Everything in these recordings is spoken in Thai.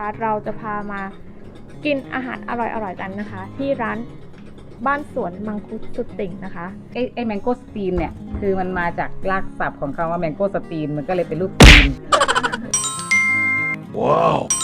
คะเราจะพามากินอาหารอร่อยๆกันนะคะ ที่ร้านบ้านสวนมังคุดสุดติ่งนะคะไอ้ไอ้แมงโก้สตีนเนี่ย คือมันมาจากรากศัพท์ของคำว่าแมงโก้สตีนมันก็เลยเป็นรูปตีน Wow. สวั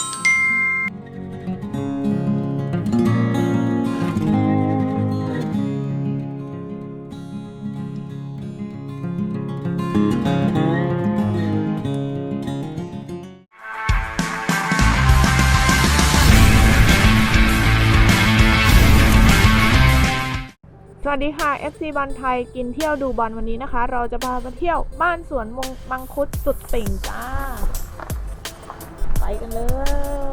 สดีค่ะ FC บอลไทยกินเที่ยวดูบอลวันนี้นะคะ เราจะพาไปเที่ยวบ้านสวนมงมังคุดสุดติ่งจ้า ไปกันเลย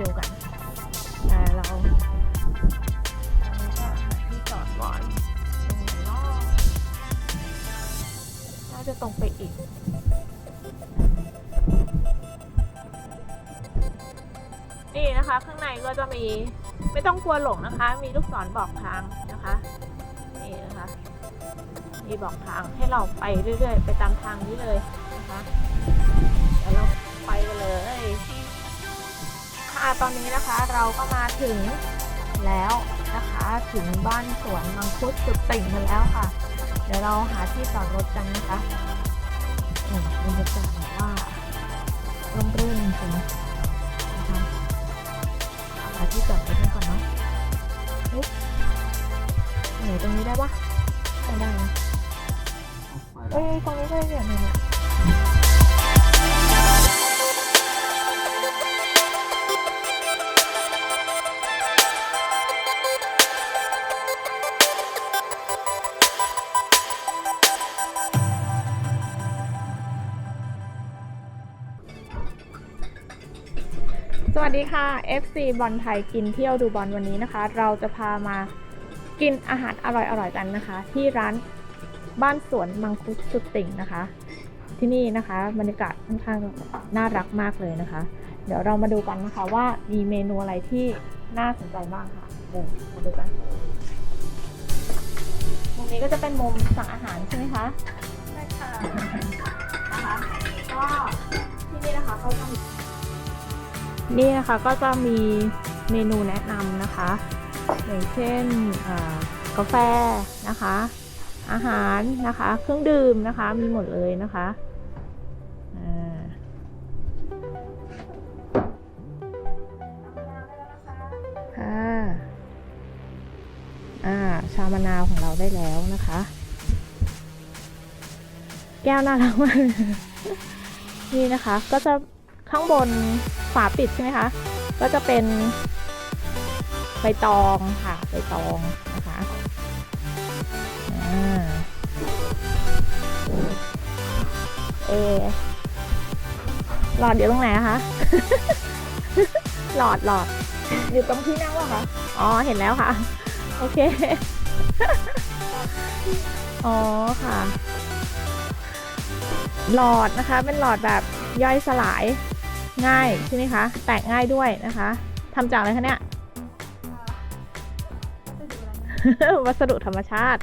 ดียวกันแต่เราตอนนี้ก็หาที่จอดก่อนตรงไหนเนาะน่าจะตรงไปอีกนี่นะคะ ข้างในก็จะมีไม่ต้องกลัวหลงนะคะ มีลูกศรบอกทางนะคะนี่นะคะมีบอกทางให้เราไปเรื่อยๆ ไปตามทางนี้เลยนะคะเดี๋ยวเราไปกันเลย ค่ะตอนนี้นะคะเราก็มาถึงแล้วนะคะถึงบ้านสวนมังคุดสุดติ่งกันแล้วค่ะ เดี๋ยวเราหาที่จอดรถกันนะคะอืมบรรยากาศแบบว่าร่มรื่นจริงนะคะหาที่จอดรถกันก่อนเนาะเฮ้ยไหนตรงนี้ได้ปะไม่ได้นะเอ้ยตรงนี้ได้เนี่ยเนี่ย วัสดีค่ะ FC บอลไทยกินเที่ยวดูบอลวันนี้นะคะ เราจะพามากินอาหารอร่อยๆกันนะคะ ที่ร้านบ้านสวนมังคุดสุดติ่งนะคะ ที่นี่นะคะบรรยากาศค่อนข้างน่ารักมากเลยนะคะ เดี๋ยวเรามาดูกันนะคะว่ามีเมนูอะไรที่น่าสนใจบ้างค่ะเดี๋ยวมาดูกันมุมนี้ก็จะเป็นมุมสั่งอาหารใช่ไหมคะใช่ค่ะนะคะก็ นี่นะคะก็จะมีเมนูแนะนำนะคะ อย่างเช่นกาแฟนะคะ อาหารนะคะ เครื่องดื่มนะคะมีหมดเลยนะคะอ่าอ่าชามะนาวของเราได้แล้วนะคะ แก้วน่ารักมากนี่นะคะก็จะ ข้างบนฝาปิดใช่ไหมคะ ก็จะเป็นใบตองค่ะใบตองนะคะเอหลอดอยู่ตรงไหนคะ หลอดหลอดอยู่ตรงที่นั่งวะคะ อ๋อ เห็นแล้วค่ะ โอเค อ๋อค่ะ หลอดนะคะ เป็นหลอดแบบย่อยสลาย ง่ายใช่ไหมคะ แตกง่ายด้วยนะคะทำจากอะไรคะเนี่ยวัสดุธรรมชาติ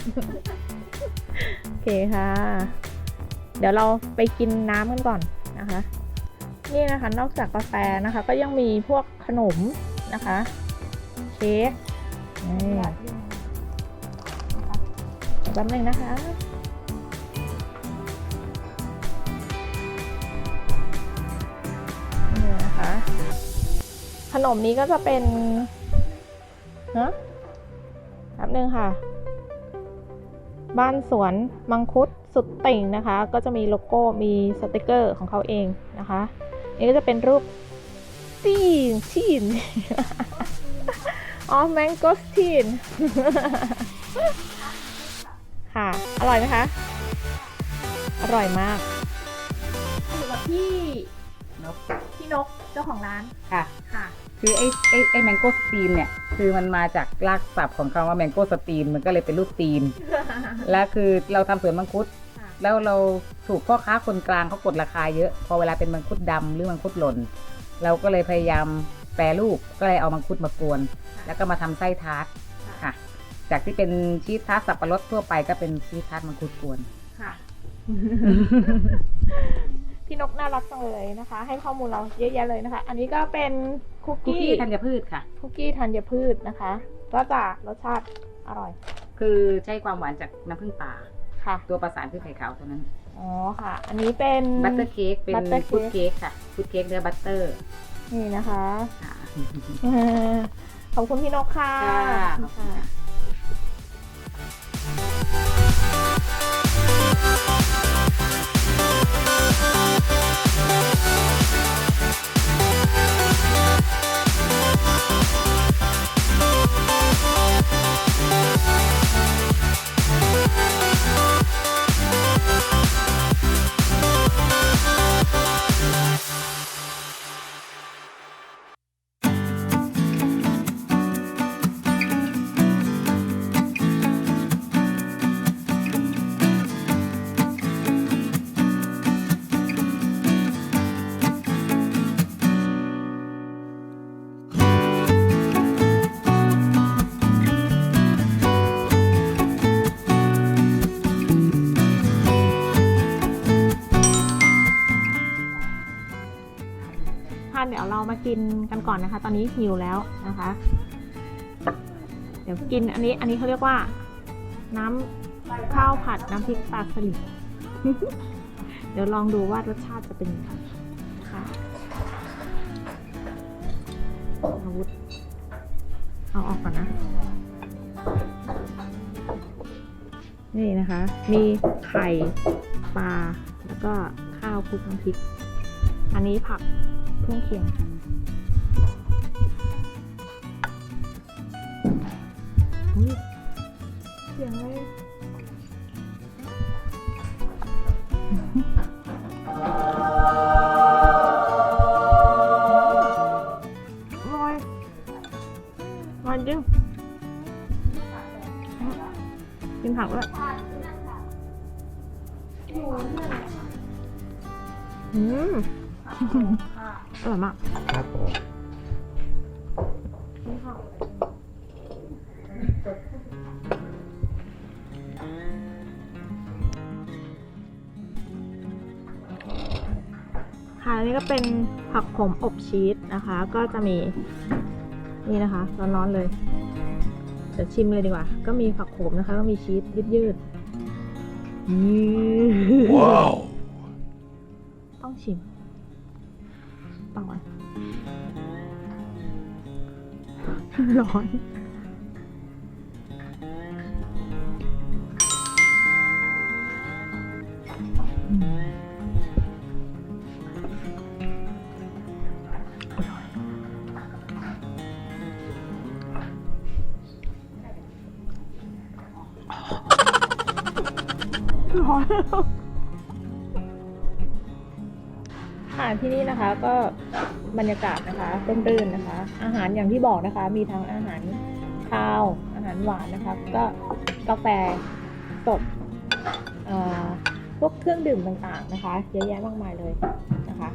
โอเคค่ะ เดี๋ยวเราไปกินน้ำกันก่อนนะคะ นี่นะคะ นอกจากกาแฟนะคะ ก็ยังมีพวกขนมนะคะ เค้กนี่แป๊บนึงนะคะ นมนี้ก็จะเป็นฮะแป๊บนึงค่ะ บ้านสวนมังคุดสุดติ่งนะคะ ก็จะมีโลโก้มีสติกเกอร์ของเขาเองนะคะนี่ก็จะเป็นรูปตีนทีนอ๋อแมงโกสทีนค่ะ อร่อยไหมคะ อร่อยมากอยู่กับพี่นกพี่นกเจ้าของร้านค่ะค่ะ คือไอ้ไอ้ไอ้แมงโก้สตีนเนี่ย คือมันมาจากรากศัพท์ของคำว่าแมงโก้สตีนมันก็เลยเป็นรูปตีน และคือเราทำสวนมังคุดค่ะแล้วเราถูกพ่อค้าคนกลางเขากดราคาเยอะ พอเวลาเป็นมังคุดดำหรือมังคุดหล่น เราก็เลยพยายามแปรรูปก็เลยเอามังคุดมากวน แล้วก็มาทำไส้ทาร์ตค่ะ จากที่เป็นชีสทาร์ตสับปะรดทั่วไปก็เป็นชีสทาร์ตมังคุดกวนค่ะ พี่นกน่ารักจังเลยนะคะ ให้ข้อมูลเราเยอะแยะเลยนะคะ อันนี้ก็เป็นคุกคุกกี้กี้ธัญพืชค่ะ คุกกี้ธัญพืชนะคะ ก็จะรสชาติอร่อยคือใช้ความหวานจากน้ำผึ้งป่า ค่ะ ตัวประสานคือไข่ขาวเท่านั้น อ๋อค่ะ อันนี้เป็น บัตเตอร์เค้กเป็น butter ฟุต cake เค้กค่ะฟุตเค้กเนื้อบัตเตอร์นี่นะคะ ค่ะขอบคุณพี่นกค่ะ ค่ะขอบคุณค่ะ เรามากินกันก่อนนะคะ ตอนนี้หิวแล้วนะคะ เดี๋ยวกินอันนี้ อันนี้เขาเรียกว่า น้ำข้าวผัดน้ำพริกปลาสลิด เดี๋ยวลองดูว่ารสชาติจะเป็นยังไงค่ะอาวุธเอาออกก่อนนะ นี่นะคะ มีไข่ปลาแล้วก็ข้าวคลุกน้ำพริก อันนี้ผักเครื่องเคียงอุ๊ อร่อยจริงกินผักด้วยอืมอร่อยมากครับผมค่ะอันนี้ก็เป็นผักขมอบชีสนะคะ ก็จะมี นี่นะคะ ร้อนๆเลย เดี๋ยวชิมเลยดีกว่า ก็มีผักขมนะคะ ก็มีชีสยืดๆยืดว้าว ต้องชิมต่อนร้อนร้อน ค่ะที่นี่นะคะก็บรรยากาศนะคะร่มรื่นนะคะ อาหารอย่างที่บอกนะคะ มีทั้งอาหารข้าว อาหารหวานนะคะ ก็กาแฟสดพวกเครื่องดื่มต่างๆนะคะ เยอะแยะมากมายเลยนะคะ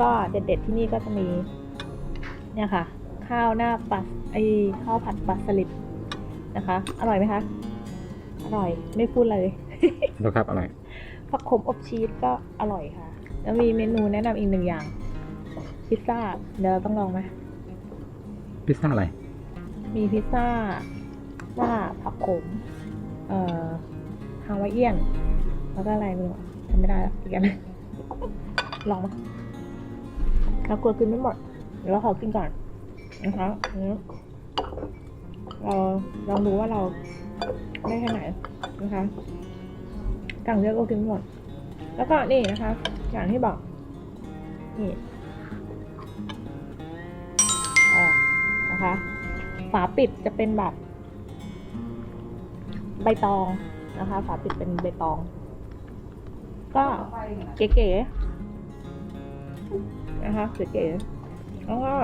ก็เด็ดๆที่นี่ก็จะมีเนี่ยค่ะ ข้าวหน้าปลาไอข้าวผัดปลาสลิดนะคะ อร่อยไหมคะ อร่อยไม่พูดเลย ดูครับอร่อยผักขมอบชีสก็อร่อยค่ะ แล้วมีเมนูแนะนำอีกหนึ่งอย่าง พิซซ่า เดี๋ยวเราต้องลองไหมพิซซ่าอะไร มีพิซซ่าหน้าผักขม เอ่อฮาวายเอียน แล้วก็อะไรไม่รู้อะจำไม่ได้แล้วอีกอันหนึ่งลองมาเรากลัวกินไม่หมดเดี๋ยวเราขอกินก่อนนะคะอันนี้เราลองดูว่าเราได้แค่ไหนนะคะ สั่งเยอะก็กินหมด แล้วก็นี่นะคะ อย่างที่บอก นี่นะคะ ฝาปิดจะเป็นแบบ ใบตองนะคะ ฝาปิดเป็นใบตอง ก็เก๋ๆนะคะเก๋ๆแล้วก็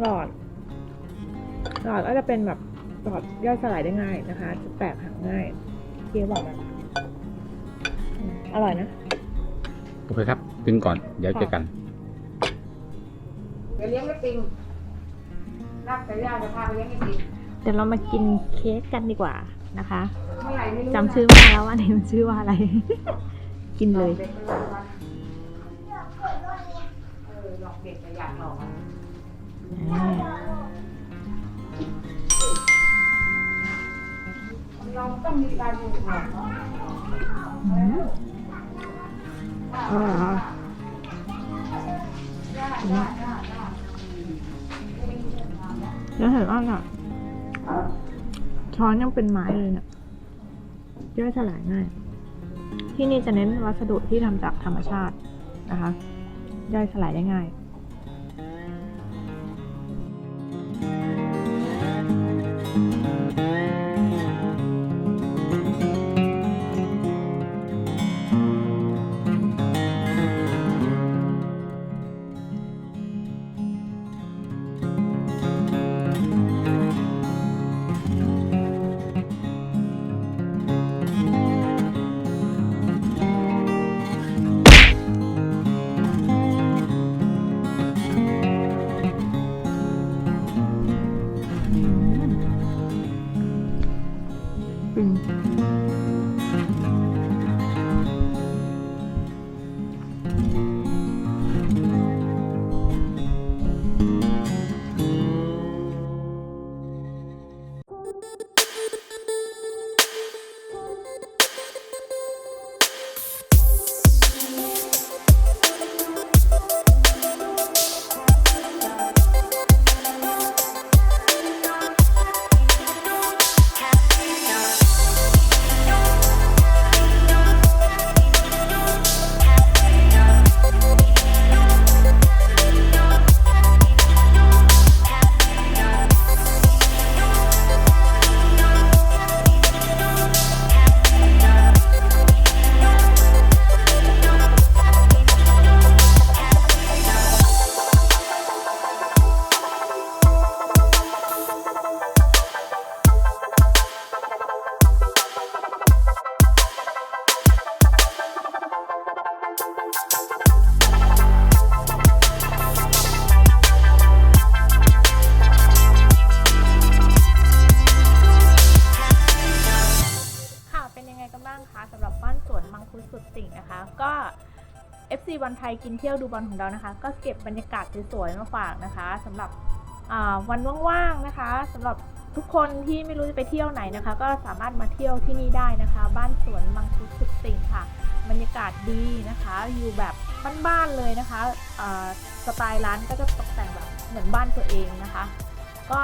หลอด หลอดก็จะเป็นแบบหลอดย่อยสลายได้ง่ายนะคะ จะแตกหักง่ายเคี้ยวบอกมัน อืมอร่อยนะ โอเคครับกินก่อนเดี๋ยวเจอกันเดี๋ยวเลี้ยงไอติมรักแต่ย่าจะพาไปเลี้ยงไอติมเดี๋ยวเรามากินเค้กกันดีกว่านะคะเมื่อไหร่ไม่รู้จำชื่อไม่ได้แล้วว่าอันนี้มันชื่อว่าอะไร กินเลยเด็กไปวันวันเออหลอกเด็กแต่อยากหลอกอะเราต้องมีการดูหลอกเนาะอร่อยค่ะ แล้วเห็นอ่าอะ ช้อนยังเป็นไม้เลยเนี่ยย่อยสลายง่าย ที่นี่จะเน้นวัสดุที่ทำจากธรรมชาตินะคะ ย่อยสลายได้ง่าย อื FC บอลไทยกินเที่ยวดูบอลของเรานะคะ ก็เก็บบรรยากาศสวยๆมาฝากนะคะสำหรับวันว่างๆนะคะสำหรับทุกคนที่ไม่รู้จะไปเที่ยวไหนนะคะ ก็สามารถมาเที่ยวที่นี่ได้นะคะ บ้านสวนมังคุดสุดติ่งค่ะ บรรยากาศดีนะคะ อยู่แบบบ้านๆเลยนะคะสไตล์ร้านก็จะตกแต่งแบบเหมือนบ้านตัวเองนะคะ ก็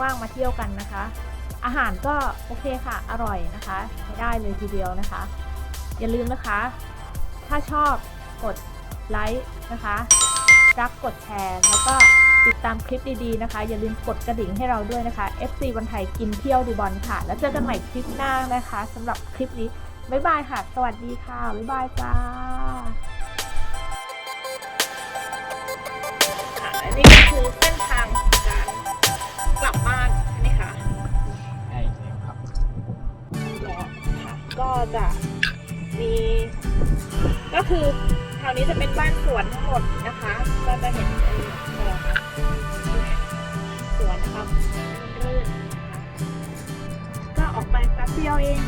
ว่างๆมาเที่ยวกันนะคะ อาหารก็โอเคค่ะ อร่อยนะคะใช้ได้เลยทีเดียวนะคะ อย่าลืมนะคะ ถ้าชอบกด ไลค์นะคะรักกดแชร์แล้วก็ติดตามคลิปดีๆนะคะ อย่าลืมกดกระดิ่งให้เราด้วยนะคะ FC วันไทยกินเที่ยวดูบอลค่ะ แล้วเจอกันใหม่คลิปหน้านะคะสำหรับคลิปนี้ บ๊ายบายค่ะ สวัสดีค่ะ บ๊ายบายจ้าค่ะอันนี้ก็คือเส้นทางการกลับบ้านใช่ไหมคะใช่ครับค่ะก็จะมีก็คือ แถวนี้จะเป็นบ้านสวนทั้งหมดนะคะก็จะเห็นสวนนะครับรื่นนะก็ออกไปแป๊บเดียวเอง